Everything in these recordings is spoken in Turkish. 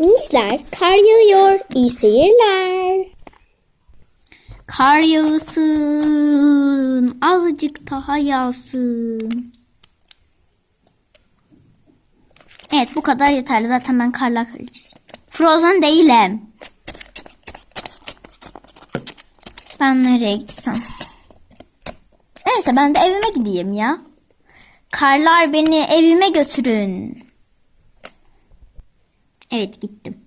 Minişler kar yağıyor. İyi seyirler. Kar yağsın. Azıcık daha yağsın. Evet bu kadar yeterli. Zaten ben karlar kraliçesi. Frozen değilim. Ben nereye gitsem? Neyse ben de evime gideyim ya. Karlar beni evime götürün. Evet gittim.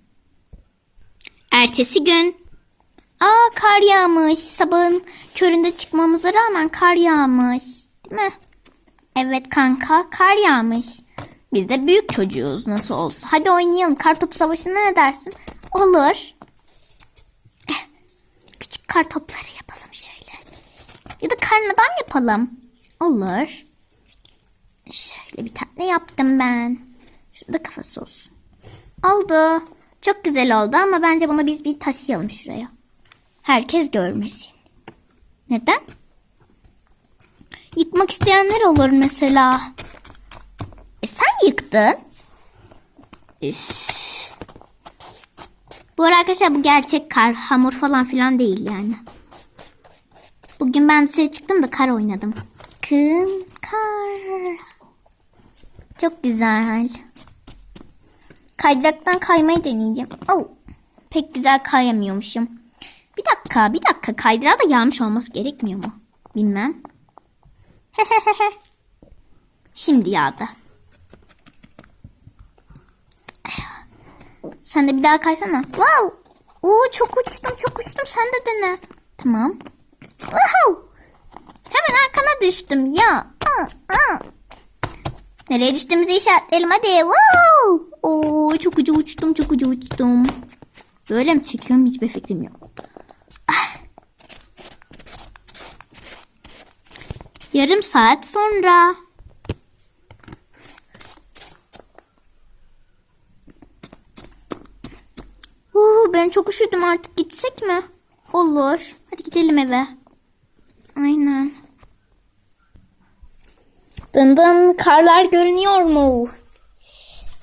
Ertesi gün. Aa kar yağmış. Sabahın köründe çıkmamıza rağmen kar yağmış. Değil mi? Evet kanka kar yağmış. Biz de büyük çocuğuz nasıl olsa. Hadi oynayalım. Kar topu savaşına ne dersin? Olur. Eh, Küçük kar topları yapalım şöyle. Ya da karnadan yapalım. Olur. Şöyle bir tane yaptım ben. Şurada kafası olsun. Oldu. Çok güzel oldu ama bence bunu biz bir taşıyalım şuraya. Herkes görmesin. Neden? Yıkmak isteyenler olur mesela. E sen yıktın. Üf. Bu arkadaşlar bu gerçek kar. Hamur falan filan değil yani. Bugün ben dışarı çıktım da kar oynadım. Kın kar. Çok güzel. Kaydıraktan kaymayı deneyeceğim. Oh, pek güzel kayamıyormuşum. Bir dakika, bir dakika. Kaydırağa da yağmış olması gerekmiyor mu? Bilmem. Şimdi yağdı. Sen de bir daha kaysana. Wow! Oo çok uçtum, çok uçtum. Sen de dene. Tamam. Wow! Hemen arkana düştüm ya. Nereye düştüğümüzü işaretleyelim hadi. Wow! Oo, çok ucu uçtum çok ucu uçtum. Böyle mi çekiyorum hiçbir fikrim yok. Ah. Yarım saat sonra. Uuu, ben çok üşüdüm artık gitsek mi? Olur. Hadi gidelim eve. Aynen. Dın dın karlar görünüyor mu?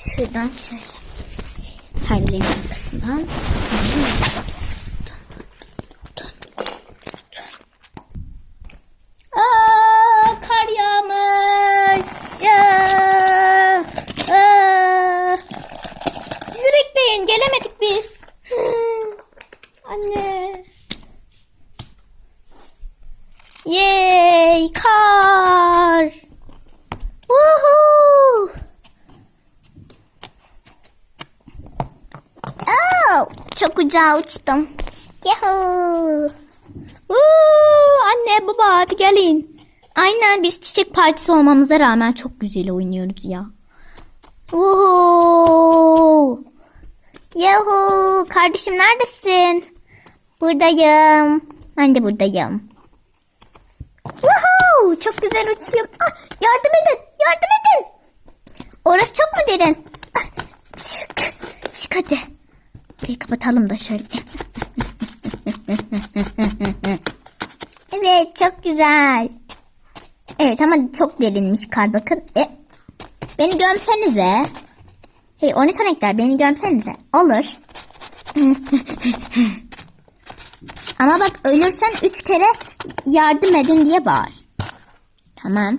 Şuradan şöyle. Terliğin arkasından. Aa, kar yağmış. Aa, aa. Bizi bekleyin. Gelemedik biz. Anne. Yay kar. Woohoo. Oh, çok uzağa uçtum. Yahoo. Woo, anne baba hadi gelin. Aynen biz çiçek partisi olmamıza rağmen çok güzel oynuyoruz ya. Woohoo. Yahoo. Kardeşim neredesin? Buradayım. Ben de buradayım. Woohoo. Çok güzel uçuyorum. Ah, yardım edin. Yardım edin. Orası çok mu derin? Ah, çık. Çık hadi. Burayı kapatalım da şöyle. evet çok güzel. Evet ama çok derinmiş kar bakın. E, beni gömsenize. Hey ornitorenkler beni gömsenize. Olur. ama bak ölürsen üç kere yardım edin diye bağır. Tamam.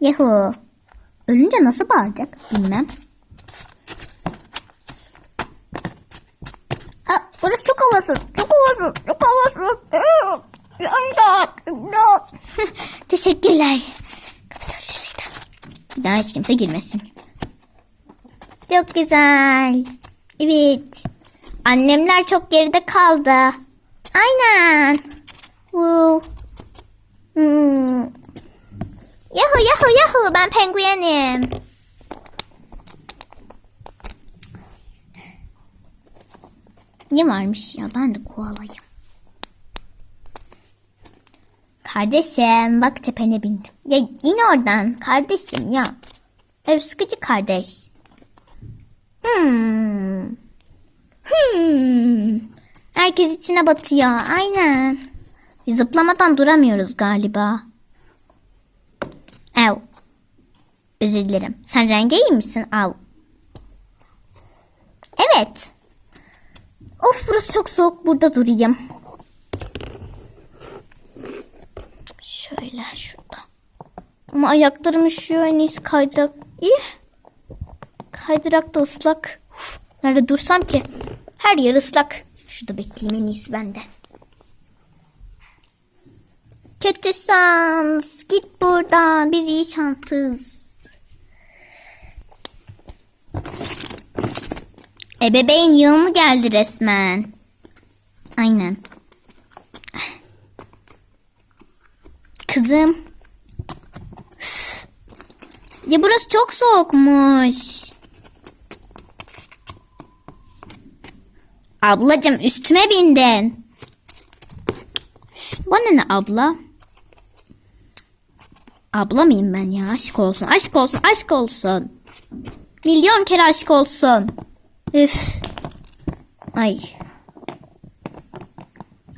Yahu. Ölünce nasıl bağıracak bilmem. Aa, burası çok havasız. Çok havasız. Çok havasız. İmdat. İmdat. Teşekkürler. Daha hiç kimse girmesin. Çok güzel. Evet. Annemler çok geride kaldı. Aynen. Woo. Hmm. Yahu yahu yahu ben penguenim. Ne varmış ya ben de koalayım. Kardeşim bak tepene bindim. Ya in oradan kardeşim ya. Ev sıkıcı kardeş. Hmm. Hmm. Herkes içine batıyor. Aynen. Zıplamadan duramıyoruz galiba. Ev. Özür dilerim. Sen renge iyi misin? Al. Evet. Of burası çok soğuk. Burada durayım. Şöyle şurada. Ama ayaklarım üşüyor. En iyisi kaydırak. İyi. Kaydırak da ıslak. Uf, nerede dursam ki? Her yer ıslak. Şurada bekleyeyim en iyisi bende. Kötü şans. Git buradan. Biz iyi şanssız. Ebeveyn yığını geldi resmen. Aynen. Kızım. Ya burası çok soğukmuş. Ablacım üstüme bindin. Bana ne abla? Abla mıyım ben ya? Aşk olsun, aşk olsun, aşk olsun. Milyon kere aşk olsun. Üf. Ay.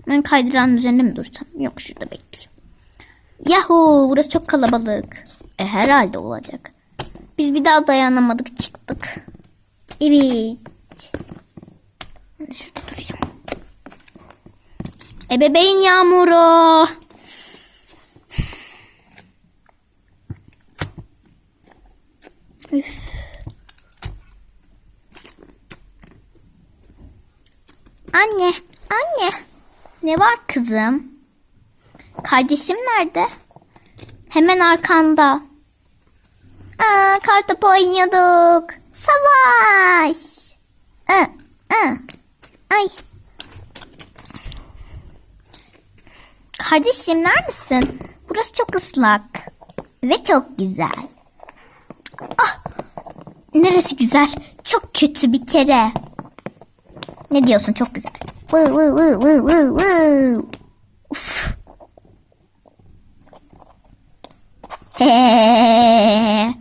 Ben kaydıranın üzerinde mi dursam? Yok şurada bekleyeyim. Yahu burası çok kalabalık. E, herhalde olacak. Biz bir daha dayanamadık çıktık. Evet. Ben de şurada durayım. Ebeveyn yağmuru. Üf. Anne, anne. Ne var kızım? Kardeşim nerede? Hemen arkanda. Aa, kartopu oynuyorduk. Savaş. Aa, aa. Ay. Kardeşim neredesin? Burası çok ıslak. Ve çok güzel. Ah, neresi güzel? Çok kötü bir kere. Ne diyorsun çok güzel. Vı vı vı vı vı vı.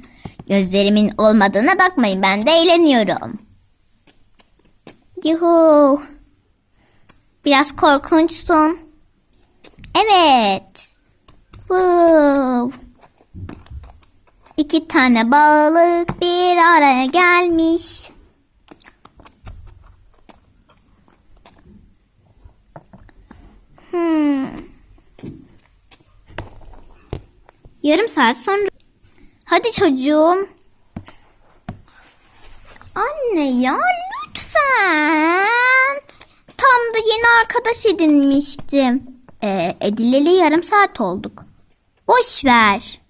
Gözlerimin olmadığına bakmayın ben de eğleniyorum. Yuhu. Biraz korkunçsun. Evet. Wow. İki tane balık bir araya gelmiş. Yarım saat sonra. Hadi çocuğum. Anne ya lütfen. Tam da yeni arkadaş edinmiştim. Ee, edileli yarım saat olduk. Boş ver.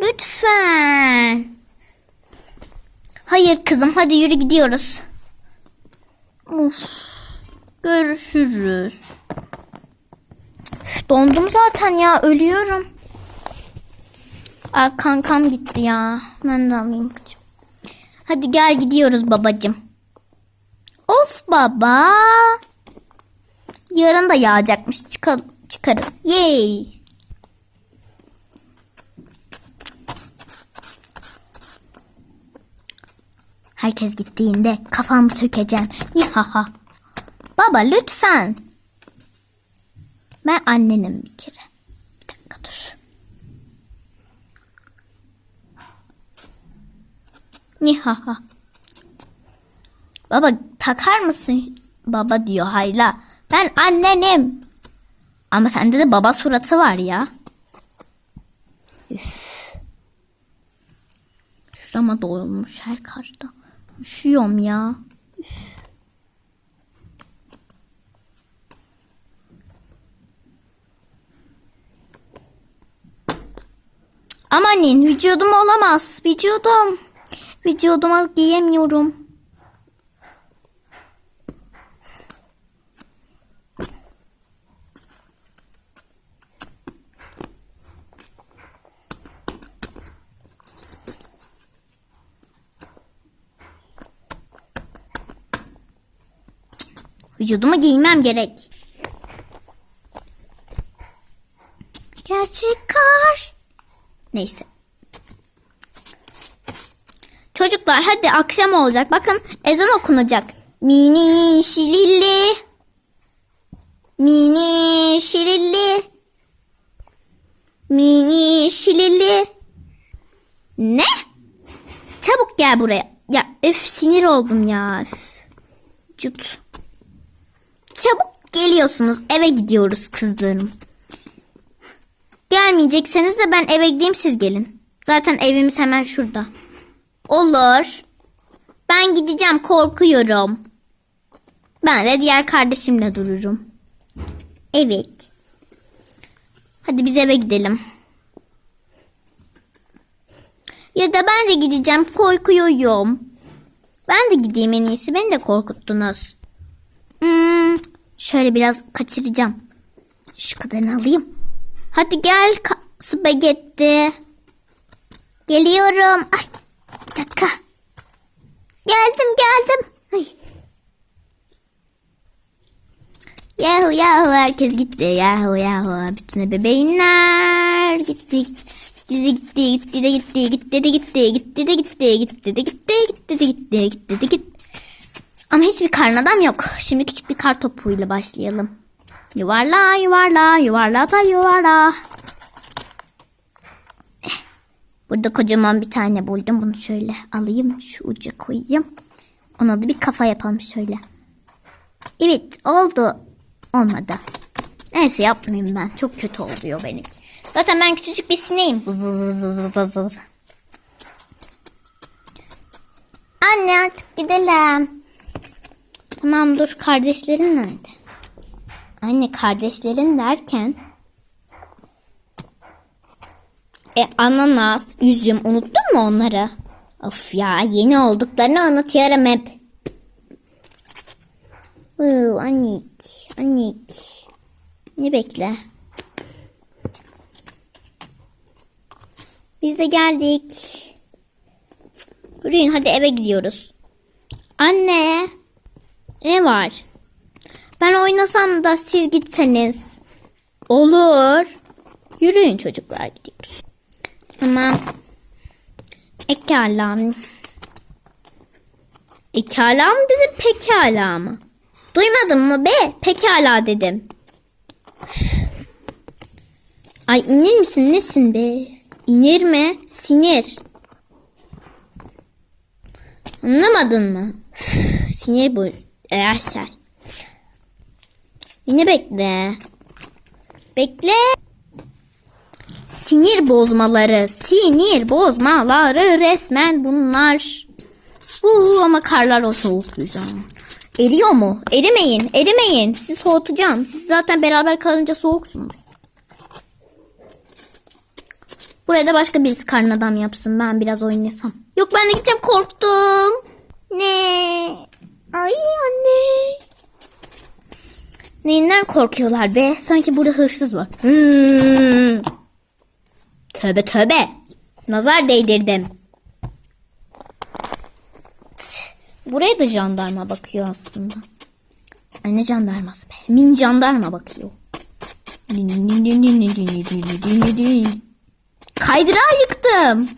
Lütfen. Hayır kızım hadi yürü gidiyoruz. Uf. Görüşürüz. Dondum zaten ya ölüyorum. Aa, kankam gitti ya. Ben de alayım. Hadi gel gidiyoruz babacım. Of baba. Yarın da yağacakmış. Çıkar, çıkarım. Yay. Herkes gittiğinde kafamı sökeceğim. Yahaha. Baba lütfen. Ben annenim bir kere. Bir dakika dur. Nihaha. Baba takar mısın? Baba diyor hayla. Ben annenim. Ama sende de baba suratı var ya. Üf. Şurama dolmuş her karda. Üşüyorum ya. Üf. Amanin vücudum olamaz. Vücudum. Vücuduma giyemiyorum. Vücuduma giymem gerek. Gerçek kar. Neyse. Çocuklar hadi akşam olacak. Bakın ezan okunacak. Mini şirilli. Mini şirilli. Mini şirilli. Ne? Çabuk gel buraya. Ya öf sinir oldum ya. Cut. Çabuk geliyorsunuz. Eve gidiyoruz kızlarım. Gelmeyecekseniz de ben eve gideyim siz gelin. Zaten evimiz hemen şurada. Olur. Ben gideceğim korkuyorum. Ben de diğer kardeşimle dururum. Evet. Hadi biz eve gidelim. Ya da ben de gideceğim korkuyorum. Ben de gideyim en iyisi. Beni de korkuttunuz. Hmm, şöyle biraz kaçıracağım. Şu kadarını alayım. Hadi gel spagetti. Geliyorum. Ay, bir dakika. Geldim geldim. Ay. Yahu yahu herkes gitti. Yahu yahu bütün bebeğinler gitti. Gitti gitti gitti de gitti gitti de gitti gitti de gitti gitti de gitti gitti de gitti gitti de gitti. Ama hiçbir karın adam yok. Şimdi küçük bir kar topuyla başlayalım. Yuvarla yuvarla yuvarla da yuvarla. Burada kocaman bir tane buldum. Bunu şöyle alayım. Şu uca koyayım. Ona da bir kafa yapalım şöyle. Evet oldu. Olmadı. Neyse yapmayayım ben. Çok kötü oluyor benim. Zaten ben küçücük bir sineğim. Anne artık gidelim. Tamam dur kardeşlerin nerede? Anne kardeşlerin derken e, ananas, üzüm unuttun mu onları? Of ya yeni olduklarını unutuyorum hep. Uuu annik, annik. Ne bekle? Biz de geldik. Yürüyün hadi eve gidiyoruz. Anne. Ne var? Ben oynasam da siz gitseniz. Olur. Yürüyün çocuklar gidiyoruz. Tamam. Ekala? Ekala mı dedim pekala mı? Duymadın mı be? Pekala dedim. Ay inir misin nesin be? İnir mi? Sinir. Anlamadın mı? Sinir bu. Eğer Yine bekle. Bekle. Sinir bozmaları, sinir bozmaları resmen bunlar. Uuu ama karlar o soğuk yüzden. Eriyor mu? Erimeyin, erimeyin. Sizi soğutacağım. Siz zaten beraber kalınca soğuksunuz. Buraya da başka birisi karnı adam yapsın. Ben biraz oynasam. Yok ben de gideceğim korktum. Ne? Ay anne. Neyinden korkuyorlar be? Sanki burada hırsız var. Hmm. Tövbe tövbe. Nazar değdirdim. Buraya da jandarma bakıyor aslında. Ay ne jandarması be? Min jandarma bakıyor. Kaydırağı yıktım.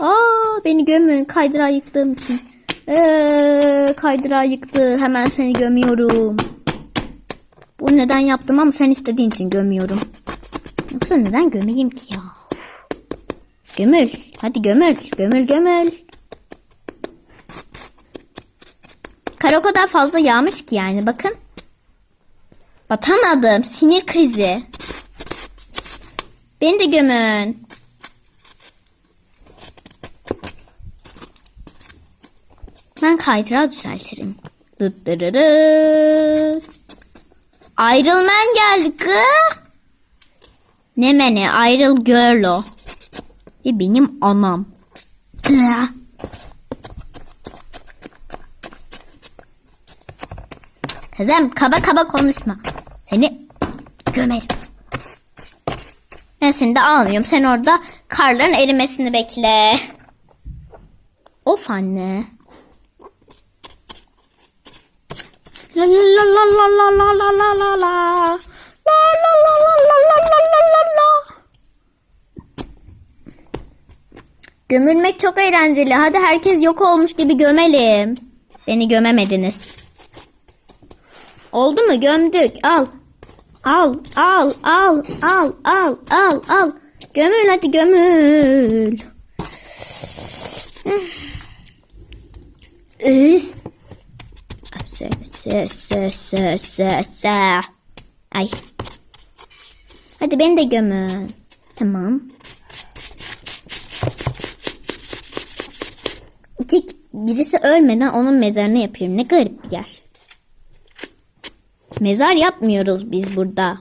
Aa beni gömün kaydırağı yıktığım için. Ee, kaydırağı yıktı. Hemen seni gömüyorum. Bu neden yaptım ama sen istediğin için gömüyorum. Yoksa neden gömeyim ki ya? Gömül. Hadi gömül. Gömül gömül. Kar o kadar fazla yağmış ki yani bakın. Batamadım. Sinir krizi. Beni de gömün. Ben kaydırağı düzeltirim. Dıt. Ayrılman geldi kı. Ne mene ayrıl girl o. Ve benim anam. Kızım kaba kaba konuşma. Seni gömerim. Ben seni de almıyorum. Sen orada karların erimesini bekle. Of anne. La la la la la la la la la la. La la la la la la la la la la. Gömülmek çok eğlenceli. Hadi herkes yok olmuş gibi gömelim. Beni gömemediniz. Oldu mu? Gömdük. Al. Al, al, al, al, al, al, al. Gömül hadi gömül. Üf. Sö sö sö sö sö. Ay. Hadi beni de gömün. Tamam. Tek birisi ölmeden onun mezarını yapıyorum. Ne garip bir yer. Mezar yapmıyoruz biz burada.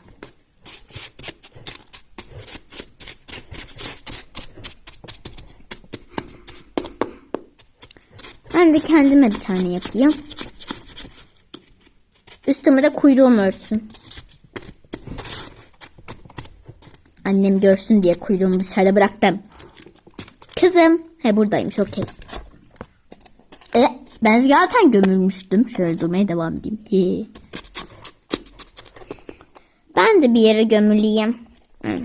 Ben de kendime bir tane yapayım. Üstüme de kuyruğumu örtsün. Annem görsün diye kuyruğumu dışarıda bıraktım. Kızım. He buradaymış okey. E, ben zaten gömülmüştüm. Şöyle durmaya devam edeyim. He. Ben de bir yere gömüleyim.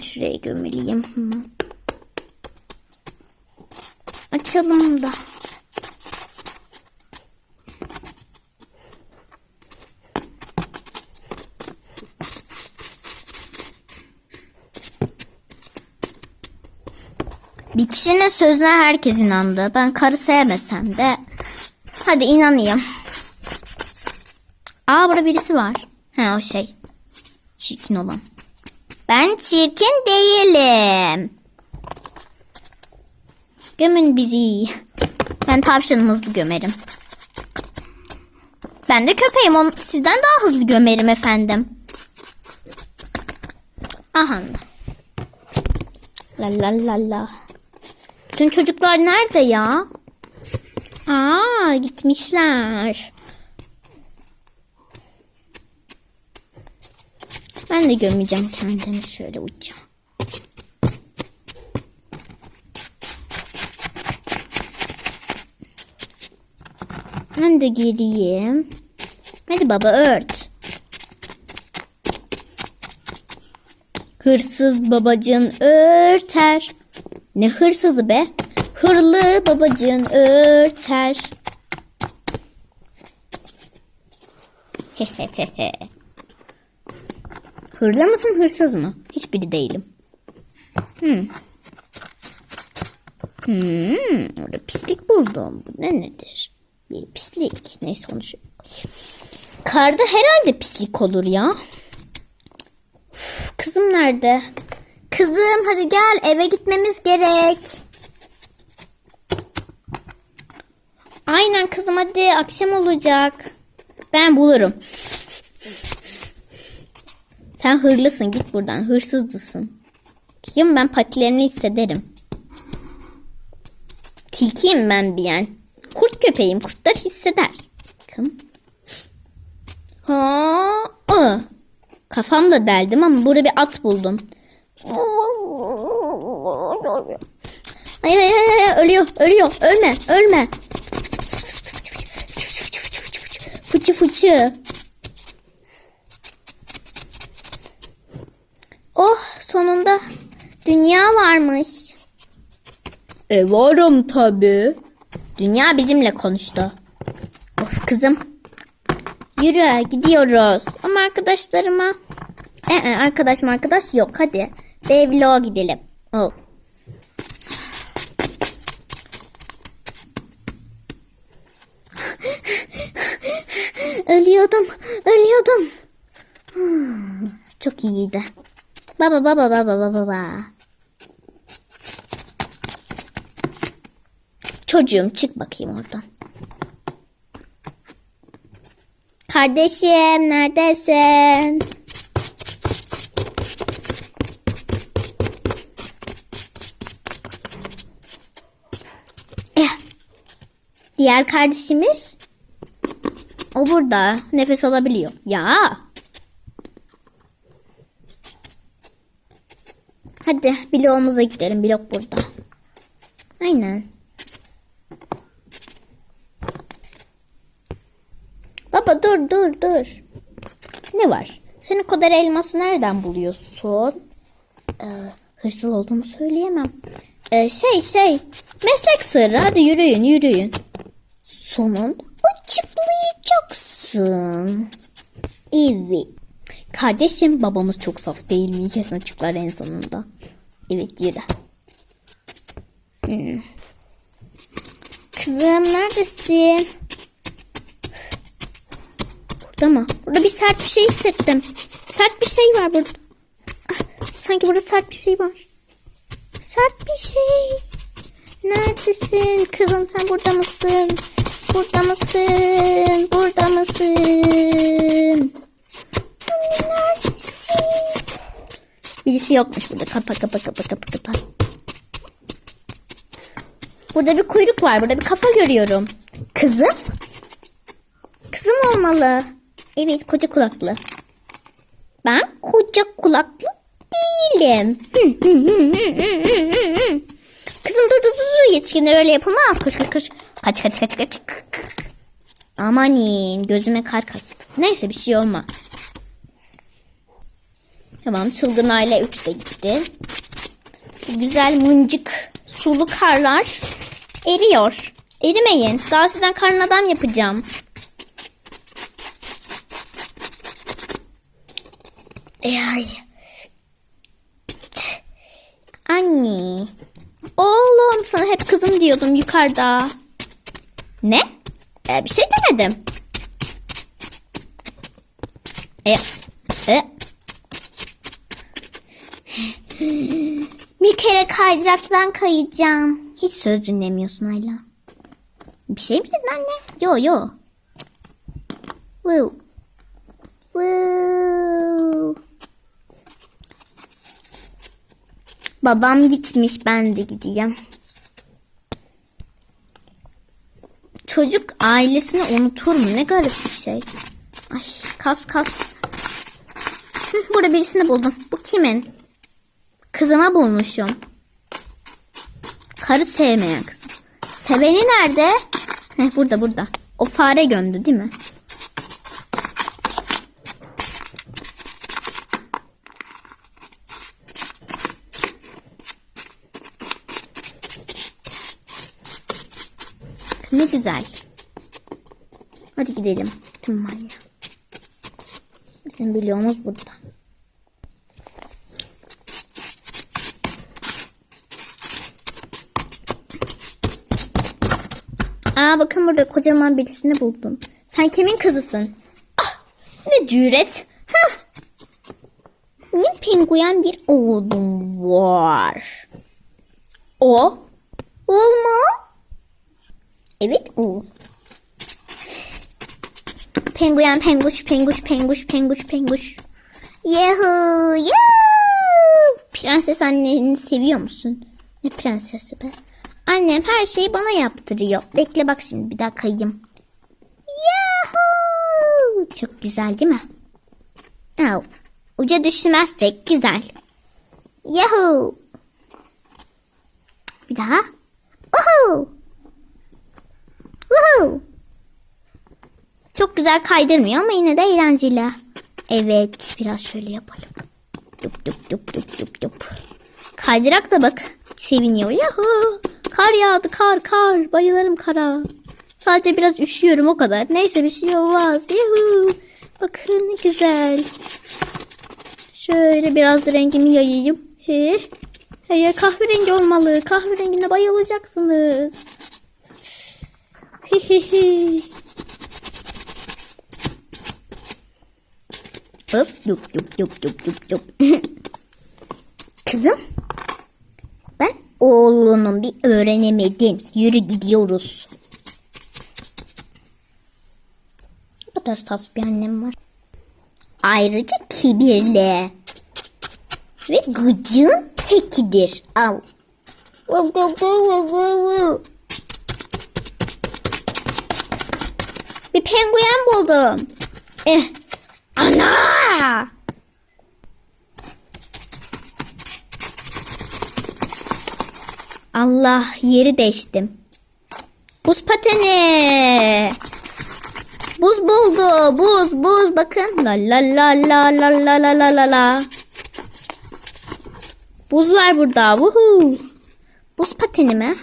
Şuraya gömüleyim. Açalım da. Bir kişinin sözüne herkes inandı. Ben karı sevmesem de. Hadi inanayım. Aa burada birisi var. He o şey. Çirkin olan. Ben çirkin değilim. Gömün bizi. Ben tavşanımızı gömerim. Ben de köpeğim. Onu sizden daha hızlı gömerim efendim. Aha. La la la la. Bütün çocuklar nerede ya? Aa gitmişler. Ben de gömeceğim kendimi şöyle uçacağım. Ben de gireyim. Hadi baba ört. Hırsız babacın örter. Ne hırsızı be? Hırlı babacın örter. Hehehehe. Hırlı mısın hırsız mı? Hiçbiri değilim. Hmm. Hmm, orada pislik buldum. Bu ne nedir? Bir pislik. Neyse konuşuyorum. Karda herhalde pislik olur ya. Kızım nerede? Kızım hadi gel eve gitmemiz gerek. Aynen kızım hadi akşam olacak. Ben bulurum. Sen hırlısın git buradan hırsızdısın. Kim ben patilerini hissederim. Tilkiyim ben bir yani. Kurt köpeğim kurtlar hisseder. Bakın. Ha, ı. Kafamda deldim ama burada bir at buldum. Hayır hayır hayır ölüyor ölüyor ölme ölme. Fıçı fıçı. Oh sonunda dünya varmış. E varım tabi. Dünya bizimle konuştu. Of kızım. Yürü gidiyoruz. Ama arkadaşlarıma. Ee, arkadaş mı arkadaş yok hadi. Beyvloğa gidelim. Oh. ölüyordum. Ölüyordum. Çok iyiydi. Baba baba baba baba baba. Çocuğum çık bakayım oradan. Kardeşim neredesin? Eh. Diğer kardeşimiz? O burada. Nefes alabiliyor. Ya. Hadi bloğumuza gidelim. Blok burada. Aynen. Baba dur dur dur. Ne var? Sen kadar elması nereden buluyorsun? Ee, hırsız olduğumu söyleyemem. Ee, şey şey. Meslek sırrı. Hadi yürüyün yürüyün. Sonunda açıklayacaksın. Evet. Kardeşim babamız çok saf değil mi? Kesin açıklar en sonunda. Evet yürü. Hmm. Kızım neredesin? Burada mı? Burada bir sert bir şey hissettim. Sert bir şey var burada. Ah, sanki burada sert bir şey var. Sert bir şey. Neredesin? Kızım sen burada mısın? Burada mısın? Burada mısın? Anne neredesin? Birisi yokmuş burada. Kapa kapa kapa kapa kapa. Burada bir kuyruk var. Burada bir kafa görüyorum. Kızım? Kızım olmalı. Evet koca kulaklı. Ben koca kulaklı değilim. Kızım dur dur dur. Yetişkinler öyle yapamaz. Koş koş koş. Kaç kaç kaç kaç. Amanin gözüme kar kaçtı. Neyse bir şey olmaz. Tamam çılgın aile 3 de gitti. Bu güzel mıncık sulu karlar eriyor. Erimeyin. Daha sizden karın adam yapacağım. Ay. Anne. Oğlum sana hep kızım diyordum yukarıda. Ne? Ee, bir şey demedim. E, e. Bir kere kaydıraktan kayacağım. Hiç söz dinlemiyorsun Ayla. Bir şey mi dedin anne? Yo yo. Woo. Woo. Babam gitmiş ben de gideyim. Çocuk ailesini unutur mu? Ne garip bir şey. Ay kas kas. Hı, burada birisini buldum. Bu kimin? Kızıma bulmuşum. Karı sevmeyen kız. Seveni nerede? Heh, burada burada. O fare gömdü değil mi? Ne güzel. Hadi gidelim. Tamam anne. Bizim bloğumuz burada. Aa bakın burada kocaman birisini buldum. Sen kimin kızısın? Ah, ne cüret. Hah. Benim penguen bir oğlum var. O? Oğul mu? Evet o. Penguen penguş penguş penguş penguş penguş. Yahoo yahoo. Prenses anneni seviyor musun? Ne prensesi be? Annem her şeyi bana yaptırıyor. Bekle bak şimdi bir daha kayayım. Yahoo! Çok güzel değil mi? Au. Uca düşmezsek güzel. Yahoo! Bir daha. Uhu! Woohoo! Çok güzel kaydırmıyor ama yine de eğlenceli. Evet, biraz şöyle yapalım. Dup dup dup dup dup dup. Kaydırak da bak seviniyor. Yahoo! Kar yağdı kar kar. Bayılırım kara. Sadece biraz üşüyorum o kadar. Neyse bir şey olmaz. Yuhu. Bakın ne güzel. Şöyle biraz rengimi yayayım. He. He, kahverengi olmalı. Kahverengine bayılacaksınız. Hehehe. Hop dup dup dup dup dup dup. Kızım. Ben oğlunun bir öğrenemedin. Yürü gidiyoruz. Ne kadar saf bir annem var. Ayrıca kibirli. Ve gıcığın tekidir. Al. Bir penguen buldum. Eh. Ana! Allah yeri değiştim. Buz pateni. Buz buldu. Buz buz bakın. La la la la la la la la la la. Buz var burada. Woohoo. Buz pateni mi?